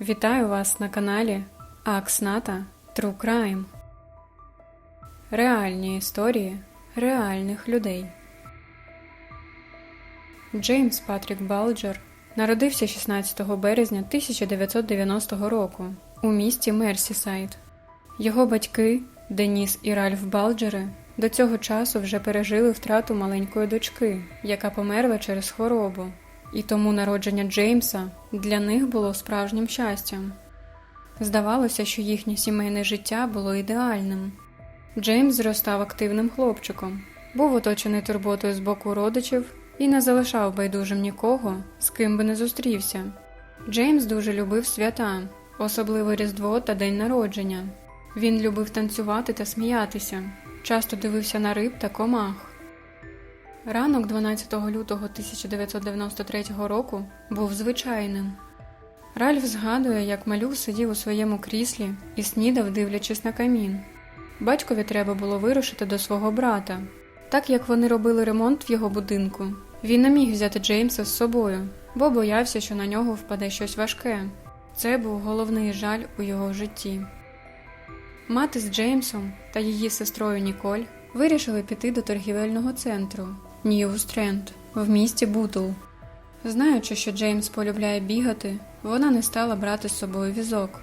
Вітаю вас на каналі Аксната True Crime. Реальні історії реальних людей. Джеймс Патрік Балджер народився 16 березня 1990 року у місті Мерсісайд. Його батьки Деніс і Ральф Балджери до цього часу вже пережили втрату маленької дочки, яка померла через хворобу, і тому народження Джеймса для них було справжнім щастям. Здавалося, що їхнє сімейне життя було ідеальним. Джеймс зростав активним хлопчиком, був оточений турботою з боку родичів і не залишав байдужим нікого, з ким би не зустрівся. Джеймс дуже любив свята, особливо Різдво та День народження. Він любив танцювати та сміятися, часто дивився на риб та комах. Ранок 12 лютого 1993 року був звичайним. Ральф згадує, як малюк сидів у своєму кріслі і снідав, дивлячись на камін. Батькові треба було вирушити до свого брата. Так як вони робили ремонт в його будинку, він не міг взяти Джеймса з собою, бо боявся, що на нього впаде щось важке. Це був головний жаль у його житті. Мати з Джеймсом та її сестрою Ніколь вирішили піти до торгівельного центру Нью Стренд в місті Бутл. Знаючи, що Джеймс полюбляє бігати, вона не стала брати з собою візок.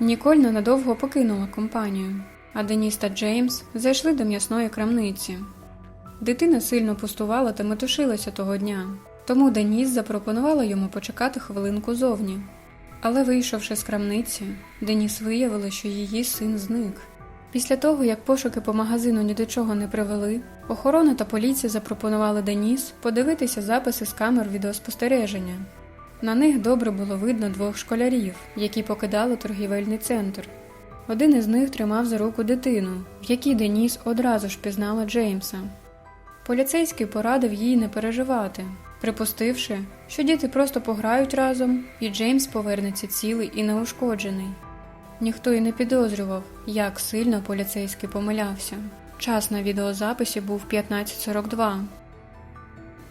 Ніколь ненадовго покинула компанію, а Деніс та Джеймс зайшли до м'ясної крамниці. Дитина сильно пустувала та метушилася того дня, тому Деніс запропонувала йому почекати хвилинку зовні. Але вийшовши з крамниці, Деніс виявила, що її син зник. Після того, як пошуки по магазину ні до чого не привели, охорона та поліція запропонували Деніс подивитися записи з камер відеоспостереження. На них добре було видно двох школярів, які покидали торгівельний центр. Один із них тримав за руку дитину, в якій Деніс одразу ж пізнала Джеймса. Поліцейський порадив їй не переживати, припустивши, що діти просто пограють разом, і Джеймс повернеться цілий і неушкоджений. Ніхто й не підозрював, як сильно поліцейський помилявся. Час на відеозаписі був 15.42.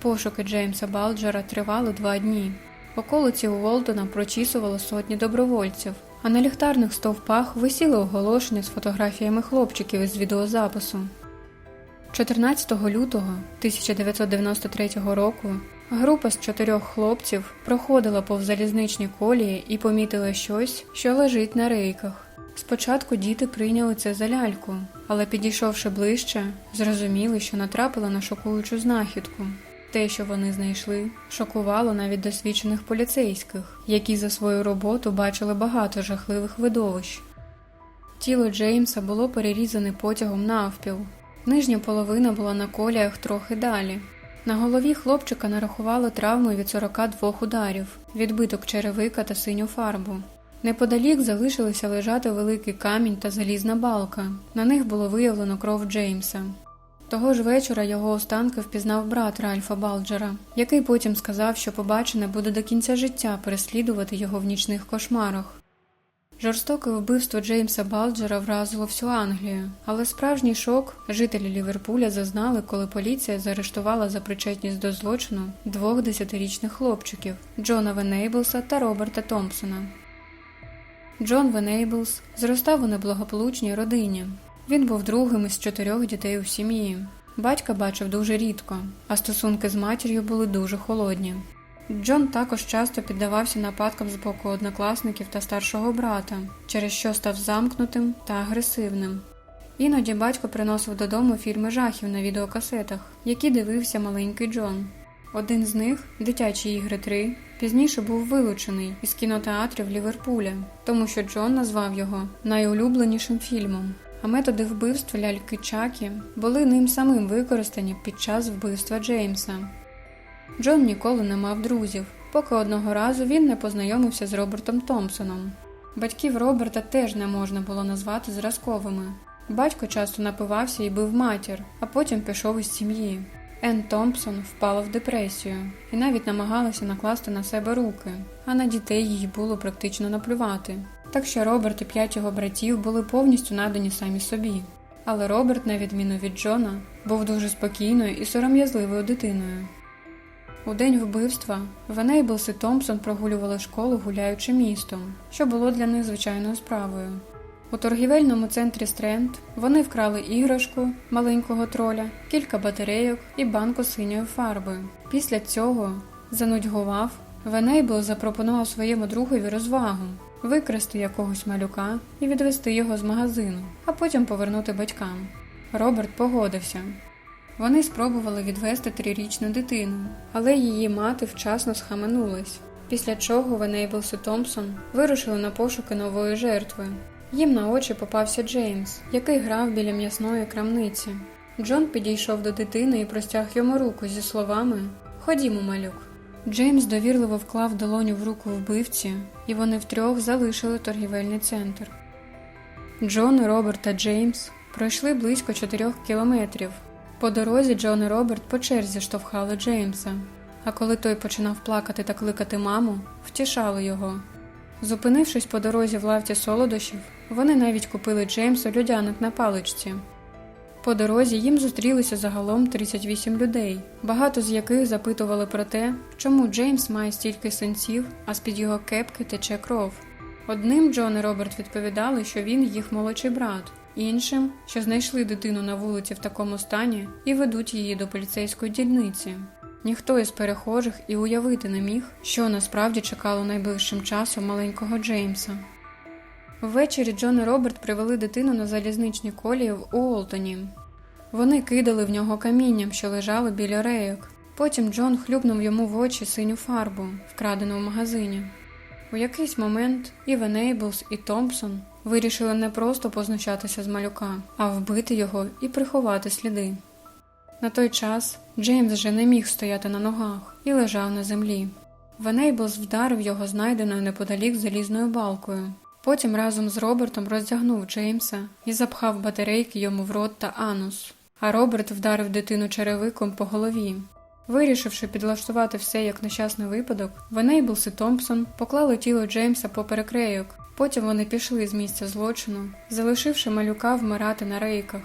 Пошуки Джеймса Балджера тривали два дні. Околиці Уолтона прочісувало сотні добровольців, а на ліхтарних стовпах висіли оголошення з фотографіями хлопчиків із відеозапису. 14 лютого 1993 року група з чотирьох хлопців проходила повз залізничні колії і помітила щось, що лежить на рейках. Спочатку діти прийняли це за ляльку, але підійшовши ближче, зрозуміли, що натрапили на шокуючу знахідку. Те, що вони знайшли, шокувало навіть досвідчених поліцейських, які за свою роботу бачили багато жахливих видовищ. Тіло Джеймса було перерізане потягом навпіл. Нижня половина була на коліях трохи далі. На голові хлопчика нарахували травми від 42 ударів, відбиток черевика та синю фарбу. Неподалік залишилися лежати великий камінь та залізна балка. На них було виявлено кров Джеймса. Того ж вечора його останки впізнав брат Ральфа Балджера, який потім сказав, що побачене буде до кінця життя переслідувати його в нічних кошмарах. Жорстоке вбивство Джеймса Балджера вразило всю Англію, але справжній шок жителі Ліверпуля зазнали, коли поліція заарештувала за причетність до злочину двох десятирічних хлопчиків Джона Венейблса та Роберта Томпсона. Джон Венейблс зростав у неблагополучній родині. Він був другим із чотирьох дітей у сім'ї. Батька бачив дуже рідко, а стосунки з матір'ю були дуже холодні. Джон також часто піддавався нападкам з боку однокласників та старшого брата, через що став замкнутим та агресивним. Іноді батько приносив додому фільми жахів на відеокасетах, які дивився маленький Джон. Один з них, дитячі ігри 3, пізніше був вилучений із кінотеатрів Ліверпуля, тому що Джон назвав його найулюбленішим фільмом. А методи вбивства ляльки Чакі були ним самим використані під час вбивства Джеймса. Джон ніколи не мав друзів, поки одного разу він не познайомився з Робертом Томпсоном. Батьків Роберта теж не можна було назвати зразковими. Батько часто напивався і бив матір, а потім пішов із сім'ї. Енн Томпсон впала в депресію і навіть намагалася накласти на себе руки, а на дітей їй було практично наплювати. Так що Роберт і п'ять його братів були повністю надані самі собі. Але Роберт, на відміну від Джона, був дуже спокійною і сором'язливою дитиною. У день вбивства Венейблс і Томпсон прогулювали школу, гуляючи містом, що було для них звичайною справою. У торгівельному центрі Стренд вони вкрали іграшку маленького троля, кілька батарейок і банку синьої фарби. Після цього занудьгував, Венейбл запропонував своєму другові розвагу викрасти якогось малюка і відвести його з магазину, а потім повернути батькам. Роберт погодився. Вони спробували відвести трирічну дитину, але її мати вчасно схаменулась, після чого Венейблс і Томпсон вирушили на пошуки нової жертви. Їм на очі попався Джеймс, який грав біля м'ясної крамниці. Джон підійшов до дитини і простяг йому руку зі словами Ходімо, малюк. Джеймс довірливо вклав долоню в руку вбивці, і вони втрьох залишили торгівельний центр. Джон, Роберт та Джеймс пройшли близько чотирьох кілометрів. По дорозі Джон і Роберт по черзі штовхали Джеймса, а коли той починав плакати та кликати маму, втішали його. Зупинившись по дорозі в лавці солодощів, вони навіть купили Джеймсу людянок на паличці. По дорозі їм зустрілися загалом 38 людей, багато з яких запитували про те, чому Джеймс має стільки синців, а з-під його кепки тече кров. Одним Джон і Роберт відповідали, що він їх молодший брат, іншим, що знайшли дитину на вулиці в такому стані і ведуть її до поліцейської дільниці. Ніхто із перехожих і уявити не міг, що насправді чекало найближчим часом маленького Джеймса. Ввечері Джон і Роберт привели дитину на залізничні колії в Уолтоні. Вони кидали в нього камінням, що лежали біля рейок. Потім Джон хлюбнув йому в очі синю фарбу, вкрадену в магазині. У якийсь момент і Венейблс, і Томпсон вирішили не просто познущатися з малюка, а вбити його і приховати сліди. На той час Джеймс вже не міг стояти на ногах і лежав на землі. Венейблс вдарив його знайденою неподалік залізною балкою. Потім разом з Робертом роздягнув Джеймса і запхав батарейки йому в рот та анус, а Роберт вдарив дитину черевиком по голові. Вирішивши підлаштувати все як нещасний випадок, Венейблс і Томпсон поклали тіло Джеймса поперек рейок. Потім вони пішли з місця злочину, залишивши малюка вмирати на рейках.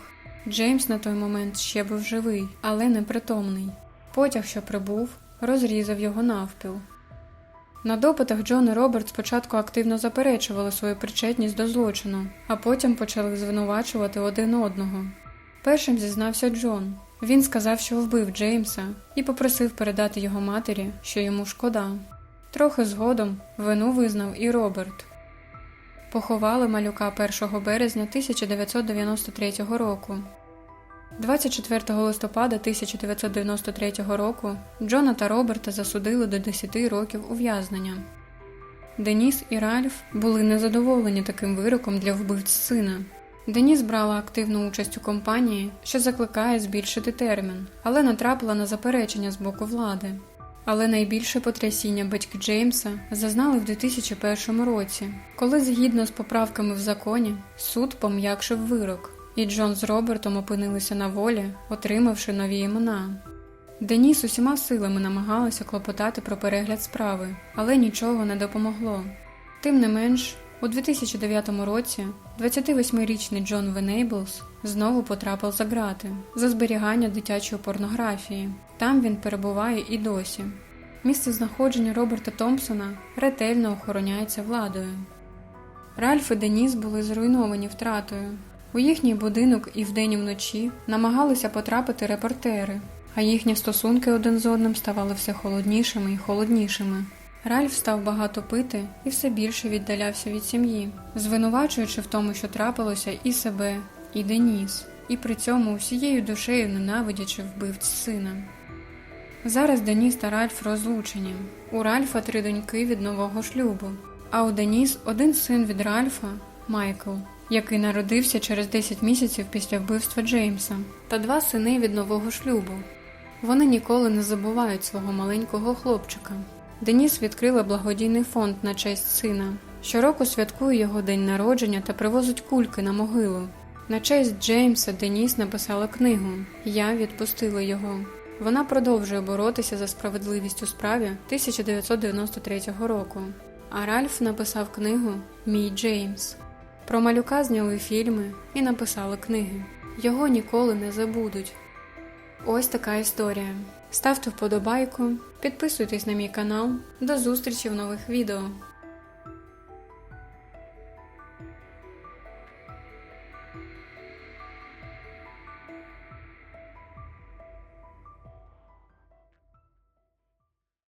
Джеймс на той момент ще був живий, але непритомний. Потяг, що прибув, розрізав його навпіл. На допитах Джон і Роберт спочатку активно заперечували свою причетність до злочину, а потім почали звинувачувати один одного. Першим зізнався Джон. Він сказав, що вбив Джеймса, і попросив передати його матері, що йому шкода. Трохи згодом вину визнав і Роберт. Поховали малюка 1 березня 1993 року. 24 листопада 1993 року Джона та Роберта засудили до 10 років ув'язнення. Деніс і Ральф були незадоволені таким вироком для вбивць сина. Деніс брала активну участь у кампанії, що закликає збільшити термін, але натрапила на заперечення з боку влади. Але найбільше потрясіння батьки Джеймса зазнали в 2001 році, коли, згідно з поправками в законі, суд пом'якшив вирок, і Джон з Робертом опинилися на волі, отримавши нові імена. Деніс усіма силами намагалася клопотати про перегляд справи, але нічого не допомогло. Тим не менш, у 2009 році 28-річний Джон Венейблс знову потрапив за грати за зберігання дитячої порнографії. Там він перебуває і досі. Місце знаходження Роберта Томпсона ретельно охороняється владою. Ральф і Деніс були зруйновані втратою. У їхній будинок і вдень і вночі намагалися потрапити репортери, а їхні стосунки один з одним ставали все холоднішими і холоднішими. Ральф став багато пити і все більше віддалявся від сім'ї, звинувачуючи в тому, що трапилося і себе, і Деніс, і при цьому усією душею ненавидячи вбивць сина. Зараз Деніс та Ральф розлучені. У Ральфа три доньки від нового шлюбу, а у Деніс один син від Ральфа Майкл, який народився через 10 місяців після вбивства Джеймса, та два сини від нового шлюбу. Вони ніколи не забувають свого маленького хлопчика. Деніс відкрила благодійний фонд на честь сина. Щороку святкує його день народження та привозить кульки на могилу. На честь Джеймса Деніс написала книгу Я відпустила його. Вона продовжує боротися за справедливість у справі 1993 року. А Ральф написав книгу Мій Джеймс. Про малюка зняли фільми і написали книги. Його ніколи не забудуть. Ось така історія. ставте вподобайку, підписуйтесь на мій канал. До зустрічі в нових відео.